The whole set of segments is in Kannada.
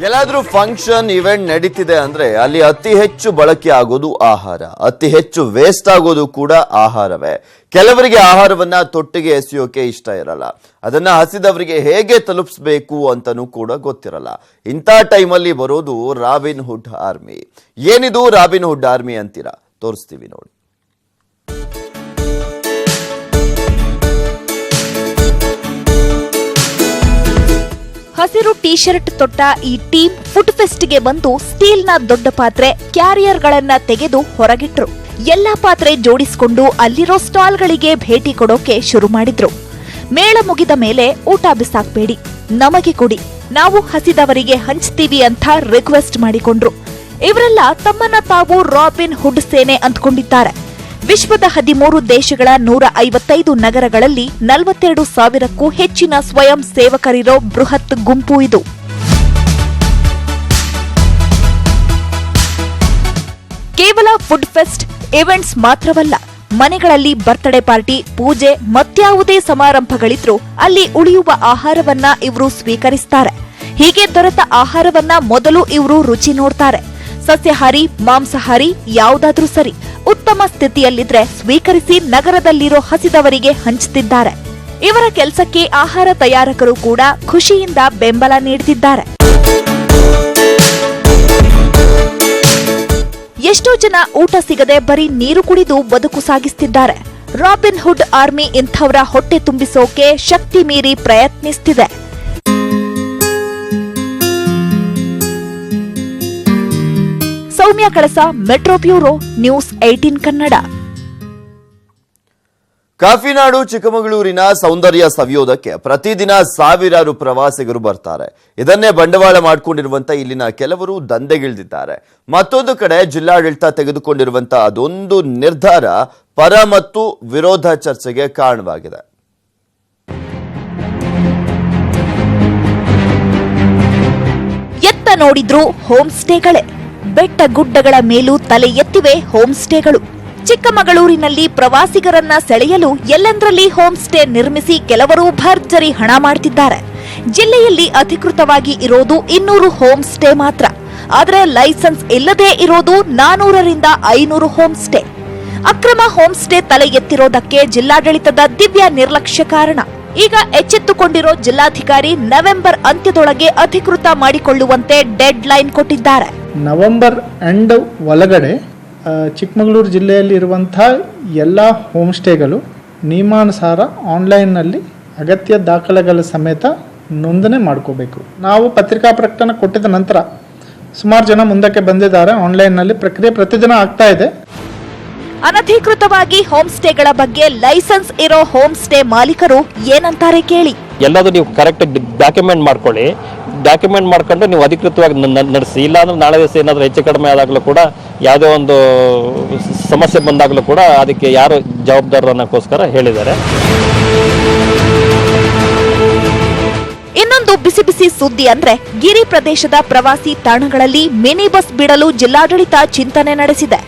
ಎಲ್ಲಾದ್ರೂ ಫಂಕ್ಷನ್ ಇವೆಂಟ್ ನಡೀತಿದೆ ಅಂದ್ರೆ ಅಲ್ಲಿ ಅತಿ ಹೆಚ್ಚು ಬಳಕೆ ಆಗೋದು ಆಹಾರ. ಅತಿ ಹೆಚ್ಚು ವೇಸ್ಟ್ ಆಗೋದು ಕೂಡ ಆಹಾರವೇ. ಕೆಲವರಿಗೆ ಆಹಾರವನ್ನ ತೊಟ್ಟಿಗೆ ಎಸೆಯೋಕೆ ಇಷ್ಟ ಇರಲ್ಲ. ಅದನ್ನ ಹಸಿದವರಿಗೆ ಹೇಗೆ ತಲುಪಿಸ್ಬೇಕು ಅಂತನೂ ಕೂಡ ಗೊತ್ತಿರಲ್ಲ. ಇಂಥ ಟೈಮಲ್ಲಿ ಬರೋದು ರಾಬಿನ್ ಹುಡ್ ಆರ್ಮಿ ಏನಿದು ರಾಬಿನ್ ಹುಡ್ ಆರ್ಮಿ ಅಂತೀರಾ? ತೋರಿಸ್ತೀವಿ ನೋಡಿ. ಹಸಿರು ಟಿ ಶರ್ಟ್ ತೊಟ್ಟ ಈ ಟೀಮ್ ಫುಡ್ ಫೆಸ್ಟ್ಗೆ ಬಂದು ಸ್ಟೀಲ್ನ ದೊಡ್ಡ ಪಾತ್ರೆ ಕ್ಯಾರಿಯರ್ಗಳನ್ನ ತೆಗೆದು ಹೊರಗಿಟ್ರು. ಎಲ್ಲಾ ಪಾತ್ರೆ ಜೋಡಿಸಿಕೊಂಡು ಅಲ್ಲಿರೋ ಸ್ಟಾಲ್ಗಳಿಗೆ ಭೇಟಿ ಕೊಡೋಕೆ ಶುರು ಮಾಡಿದ್ರು. ಮೇಳ ಮುಗಿದ ಮೇಲೆ ಊಟ ಬಿಸಾಕ್ಬೇಡಿ. ನಮಗೆ ಕೊಡಿ. ನಾವು ಹಸಿದವರಿಗೆ ಹಂಚ್ತೀವಿ ಅಂತ ರಿಕ್ವೆಸ್ಟ್ ಮಾಡಿಕೊಂಡ್ರು. ಇವರೆಲ್ಲ ತಮ್ಮನ್ನ ತಾವು ರಾಬಿನ್ ಹುಡ್ ಸೇನೆ ಅಂದ್ಕೊಂಡಿದ್ದಾರೆ. ವಿಶ್ವದ ಹದಿಮೂರು ದೇಶಗಳ ನೂರ ಐವತ್ತೈದು ನಗರಗಳಲ್ಲಿ ನಲವತ್ತೆರಡು ಸಾವಿರಕ್ಕೂ ಹೆಚ್ಚಿನ ಸ್ವಯಂ ಸೇವಕರಿರೋ ಬೃಹತ್ ಗುಂಪು ಇದು. ಕೇವಲ ಫುಡ್ ಫೆಸ್ಟ್, ಇವೆಂಟ್ಸ್ ಮಾತ್ರವಲ್ಲ, ಮನೆಗಳಲ್ಲಿ ಬರ್ತ್ಡೇ ಪಾರ್ಟಿ, ಪೂಜೆ, ಮತ್ಯಾವುದೇ ಸಮಾರಂಭಗಳಿದ್ರೂ ಅಲ್ಲಿ ಉಳಿಯುವ ಆಹಾರವನ್ನ ಇವರು ಸ್ವೀಕರಿಸ್ತಾರೆ. ಹೀಗೆ ದೊರೆತ ಆಹಾರವನ್ನ ಮೊದಲು ಇವರು ರುಚಿ ನೋಡ್ತಾರೆ. ಸಸ್ಯಾಹಾರಿ, ಮಾಂಸಾಹಾರಿ ಯಾವುದಾದ್ರೂ ಸರಿ ಉತ್ತಮ ಸ್ಥಿತಿಯಲ್ಲಿದ್ರೆ ಸ್ವೀಕರಿಸಿ ನಗರದಲ್ಲಿರೋ ಹಸಿದವರಿಗೆ ಹಂಚುತ್ತಿದ್ದಾರೆ ಇವರ ಕೆಲಸಕ್ಕೆ ಆಹಾರ ತಯಾರಕರು ಕೂಡ ಖುಷಿಯಿಂದ ಬೆಂಬಲ ನೀಡುತ್ತಿದ್ದಾರೆ ಎಷ್ಟೋ ಜನ ಊಟ ಸಿಗದೆ ಬರೀ ನೀರು ಕುಡಿದು ಬದುಕು ಸಾಗಿಸ್ತಿದ್ದಾರೆ. ರಾಬಿನ್ ಹುಡ್ ಆರ್ಮಿ ಇಂಥವರ ಹೊಟ್ಟೆ ತುಂಬಿಸೋಕೆ ಶಕ್ತಿ ಮೀರಿ ಪ್ರಯತ್ನಿಸ್ತಿದೆ. Soumya Kalasa metro bureau news eighteen Kannada. ಕಾಫಿನಾಡು ಚಿಕ್ಕಮಗಳೂರಿನ ಸೌಂದರ್ಯ ಸವಿಯೋದಕ್ಕೆ ಪ್ರತಿದಿನ ಸಾವಿರಾರು ಪ್ರವಾಸಿಗರು ಬರ್ತಾರೆ. ಇದನ್ನೇ ಬಂಡವಾಳ ಮಾಡಿಕೊಂಡಿರುವಂತ ಇಲ್ಲಿನ ಕೆಲವರು ದಂಧೆಗಿಳಿದಿದ್ದಾರೆ. ಮತ್ತೊಂದು ಕಡೆ ಜಿಲ್ಲಾಡಳಿತ ತೆಗೆದುಕೊಂಡಿರುವಂತ ಅದೊಂದು ನಿರ್ಧಾರ ಪರ ಮತ್ತು ವಿರೋಧ ಚರ್ಚೆಗೆ ಕಾರಣವಾಗಿದೆ. ಎತ್ತ ನೋಡಿದ್ರು ಹೋಮ್ ಸ್ಟೇಗಳೇ ಬೆಟ್ಟ ಗುಡ್ಡಗಳ ಮೇಲೂ ತಲೆ ಎತ್ತಿವೆ ಹೋಮ್ ಸ್ಟೇಗಳು ಚಿಕ್ಕಮಗಳೂರಿನಲ್ಲಿ ಪ್ರವಾಸಿಗರನ್ನ ಸೆಳೆಯಲು ಎಲ್ಲೆಂದರಲ್ಲಿ ಹೋಮ್ ಸ್ಟೇ ನಿರ್ಮಿಸಿ ಕೆಲವರು ಭರ್ಜರಿ ಹಣ ಮಾಡ್ತಿದ್ದಾರೆ. ಜಿಲ್ಲೆಯಲ್ಲಿ ಅಧಿಕೃತವಾಗಿ ಇರೋದು ಇನ್ನೂರು ಹೋಮ್ ಸ್ಟೇ ಮಾತ್ರ. ಆದರೆ ಲೈಸೆನ್ಸ್ ಇಲ್ಲದೇ ಇರೋದು ನಾನೂರರಿಂದ ಐನೂರು ಹೋಮ್ ಸ್ಟೇ ಅಕ್ರಮ ಹೋಮ್ ಸ್ಟೇ ತಲೆ ಎತ್ತಿರೋದಕ್ಕೆ ಜಿಲ್ಲಾಡಳಿತದ ದಿವ್ಯ ನಿರ್ಲಕ್ಷ್ಯ ಕಾರಣ. ಈಗ ಎಚ್ಚೆತ್ತುಕೊಂಡಿರೋ ಜಿಲ್ಲಾಧಿಕಾರಿ ನವೆಂಬರ್ ಅಂತ್ಯದೊಳಗೆ ಅಧಿಕೃತ ಮಾಡಿಕೊಳ್ಳುವಂತೆ ಡೆಡ್ ಲೈನ್ ಕೊಟ್ಟಿದ್ದಾರೆ. ನವೆಂಬರ್ ಎಂಡ್ ಒಳಗಡೆ ಚಿಕ್ಕಮಗಳೂರು ಜಿಲ್ಲೆಯಲ್ಲಿ ಇರುವಂಥ ಎಲ್ಲ ಹೋಮ್ ಸ್ಟೇಗಳು ನಿಯಮಾನುಸಾರ ಆನ್ಲೈನ್ನಲ್ಲಿ ಅಗತ್ಯ ದಾಖಲೆಗಳ ಸಮೇತ ನೋಂದಣಿ ಮಾಡ್ಕೋಬೇಕು. ನಾವು ಪತ್ರಿಕಾ ಪ್ರಕಟಣೆ ಕೊಟ್ಟಿದ ನಂತರ ಸುಮಾರು ಜನ ಮುಂದಕ್ಕೆ ಬಂದಿದ್ದಾರೆ. ಆನ್ಲೈನ್ನಲ್ಲಿ ಪ್ರಕ್ರಿಯೆ ಪ್ರತಿದಿನ ಆಗ್ತಾ ಇದೆ. ಅನಧಿಕೃತವಾಗಿ ಹೋಮ್ ಸ್ಟೇಗಳ ಬಗ್ಗೆ ಲೈಸೆನ್ಸ್ ಇರೋ ಹೋಮ್ ಸ್ಟೇ ಮಾಲೀಕರು ಏನಂತಾರೆ ಕೇಳಿ. ಎಲ್ಲದೂ ನೀವು ಕರೆಕ್ಟ್ ಡಾಕ್ಯುಮೆಂಟ್ ಮಾಡ್ಕೊಳ್ಳಿ. ಡಾಕ್ಯುಮೆಂಟ್ ಮಾಡ್ಕೊಂಡು ನೀವು ಅಧಿಕೃತವಾಗಿ ನಡೆಸಿ. ಇಲ್ಲ ಇಲ್ಲಾಂದ್ರೆ ನಾಳೆ ದಿವಸ ಏನಾದರೂ ಹೆಚ್ಚು ಕಡಿಮೆ ಆದಾಗಲೂ ಕೂಡ ಯಾವುದೇ ಒಂದು ಸಮಸ್ಯೆ ಬಂದಾಗಲೂ ಕೂಡ ಅದಕ್ಕೆ ಯಾರು ಜವಾಬ್ದಾರರು ಅನ್ನೋಕ್ಕೋಸ್ಕರ ಹೇಳಿದ್ದಾರೆ. ಇನ್ನೊಂದು ಬಿಸಿ ಬಿಸಿ ಸುದ್ದಿ ಅಂದ್ರೆ ಗಿರಿ ಪ್ರದೇಶದ ಪ್ರವಾಸಿ ತಾಣಗಳಲ್ಲಿ ಮಿನಿ ಬಸ್ ಬಿಡಲು ಜಿಲ್ಲಾಡಳಿತ ಚಿಂತನೆ ನಡೆಸಿದೆ.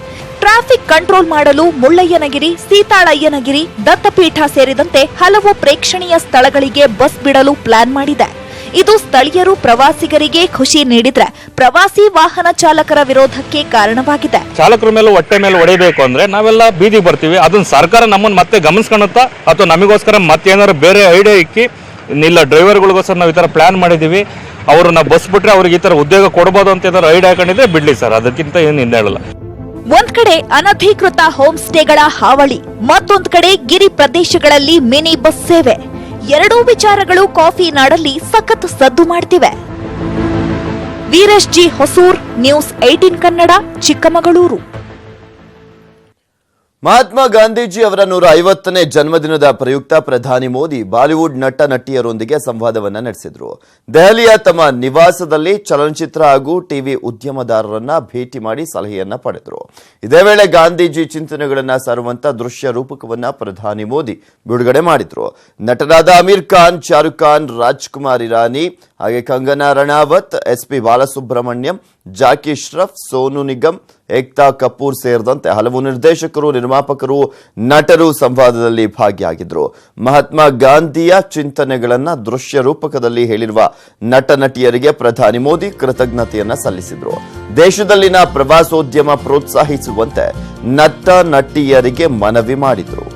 ಟ್ರಾಫಿಕ್ ಕಂಟ್ರೋಲ್ ಮಾಡಲು ಮುಳ್ಳಯ್ಯನಗಿರಿ, ಸೀತಾಳಯ್ಯನಗಿರಿ, ದತ್ತಪೀಠ ಸೇರಿದಂತೆ ಹಲವು ಪ್ರೇಕ್ಷಣೀಯ ಸ್ಥಳಗಳಿಗೆ ಬಸ್ ಬಿಡಲು ಪ್ಲಾನ್ ಮಾಡಿದೆ. ಇದು ಸ್ಥಳೀಯರು ಪ್ರವಾಸಿಗರಿಗೆ ಖುಷಿ ನೀಡಿದ್ರೆ ಪ್ರವಾಸಿ ವಾಹನ ಚಾಲಕರ ವಿರೋಧಕ್ಕೆ ಕಾರಣವಾಗಿದೆ. ಚಾಲಕರ ಮೇಲೆ ಹೊಟ್ಟೆ ಮೇಲೆ ಹೊಡೆಯಬೇಕು ಅಂದ್ರೆ ನಾವೆಲ್ಲ ಬೀದಿಗೆ ಬರ್ತೀವಿ. ಅದನ್ನ ಸರ್ಕಾರ ನಮ್ಮನ್ನ ಮತ್ತೆ ಗಮನಿಸ್ಕೊಳುತ್ತಾ ಅಥವಾ ನಮಗೋಸ್ಕರ ಮತ್ತೇನಾದ್ರು ಬೇರೆ ಐಡಿಯಾ ಇಕ್ಕಿ ಇಲ್ಲ ಡ್ರೈವರ್ಗಳಿಗೋಸ್ಕರ ನಾವು ಈ ಥರ ಪ್ಲಾನ್ ಮಾಡಿದ್ದೀವಿ ಅವರು ನಾವು ಬಸ್ ಬಿಟ್ರೆ ಅವ್ರಿಗೆ ಈ ಥರ ಉದ್ಯೋಗ ಕೊಡ್ಬೋದು ಅಂತ ಏನಾದ್ರು ಐಡಿಯಾ ಹಾಕೊಂಡಿದ್ರೆ ಬಿಡ್ಲಿ ಸರ್ ಅದಕ್ಕಿಂತ ಏನು ಹೇಳಲ್ಲ. ಒಂದ್ ಕಡೆ ಅನಧಿಕೃತ ಹೋಮ್ ಸ್ಟೇಗಳ ಹಾವಳಿ ಮತ್ತೊಂದ್ ಕಡೆ ಗಿರಿ ಪ್ರದೇಶಗಳಲ್ಲಿ ಮಿನಿ ಬಸ್ ಸೇವೆ. ಎರಡೂ ವಿಚಾರಗಳು ಕಾಫಿ ನಾಡಲ್ಲಿ ಸಖತ್ ಸದ್ದು ಮಾಡ್ತಿವೆ. Veeresh G Hosur news eighteen Kannada Chikkamagaluru. Mahatma Gandhiji ಅವರ ನೂರ ಐವತ್ತನೇ ಜನ್ಮದಿನದ ಪ್ರಯುಕ್ತ ಪ್ರಧಾನಿ ಮೋದಿ ಬಾಲಿವುಡ್ ನಟ ನಟಿಯರೊಂದಿಗೆ ಸಂವಾದವನ್ನ ನಡೆಸಿದ್ರು. ದೆಹಲಿಯ ತಮ್ಮ ನಿವಾಸದಲ್ಲಿ ಚಲನಚಿತ್ರ ಹಾಗೂ ಟಿವಿ ಉದ್ಯಮದಾರರನ್ನ ಭೇಟಿ ಮಾಡಿ ಸಲಹೆಯನ್ನ ಪಡೆದರು. ಇದೇ ವೇಳೆ ಗಾಂಧೀಜಿ ಚಿಂತನೆಗಳನ್ನ ಸಾರುವಂತ ದೃಶ್ಯ ರೂಪಕವನ್ನ ಪ್ರಧಾನಿ ಮೋದಿ ಬಿಡುಗಡೆ ಮಾಡಿದ್ರು. ನಟರಾದ ಅಮೀರ್ ಖಾನ್, ಶಾರುಖ್ ಖಾನ್, ರಾಜ್ಕುಮಾರ್ ಇರಾನಿ ಹಾಗೆ ಕಂಗನಾ ರಣಾವತ್, ಎಸ್ ಪಿ ಬಾಲಸುಬ್ರಹ್ಮಣ್ಯಂ, ಜಾಕಿ ಶ್ರಫ್, ಸೋನು ನಿಗಮ್ ಏಕ್ತಾ ಕಪೂರ್ ಸೇರಿದಂತೆ ಹಲವು ನಿರ್ದೇಶಕರು, ನಿರ್ಮಾಪಕರು, ನಟರು ಸಂವಾದದಲ್ಲಿ ಭಾಗಿಯಾಗಿದ್ದರು ಮಹಾತ್ಮ ಗಾಂಧಿಯ ಚಿಂತನೆಗಳನ್ನ ದೃಶ್ಯ ರೂಪಕದಲ್ಲಿ ಹೇಳಿರುವ ನಟ ನಟಿಯರಿಗೆ ಪ್ರಧಾನಿ ಮೋದಿ ಕೃತಜ್ಞತೆಯನ್ನ ಸಲ್ಲಿಸಿದ್ರು. ದೇಶದಲ್ಲಿನ ಪ್ರವಾಸೋದ್ಯಮ ಪ್ರೋತ್ಸಾಹಿಸುವಂತೆ ನಟ ನಟಿಯರಿಗೆ ಮನವಿ ಮಾಡಿದ್ರು.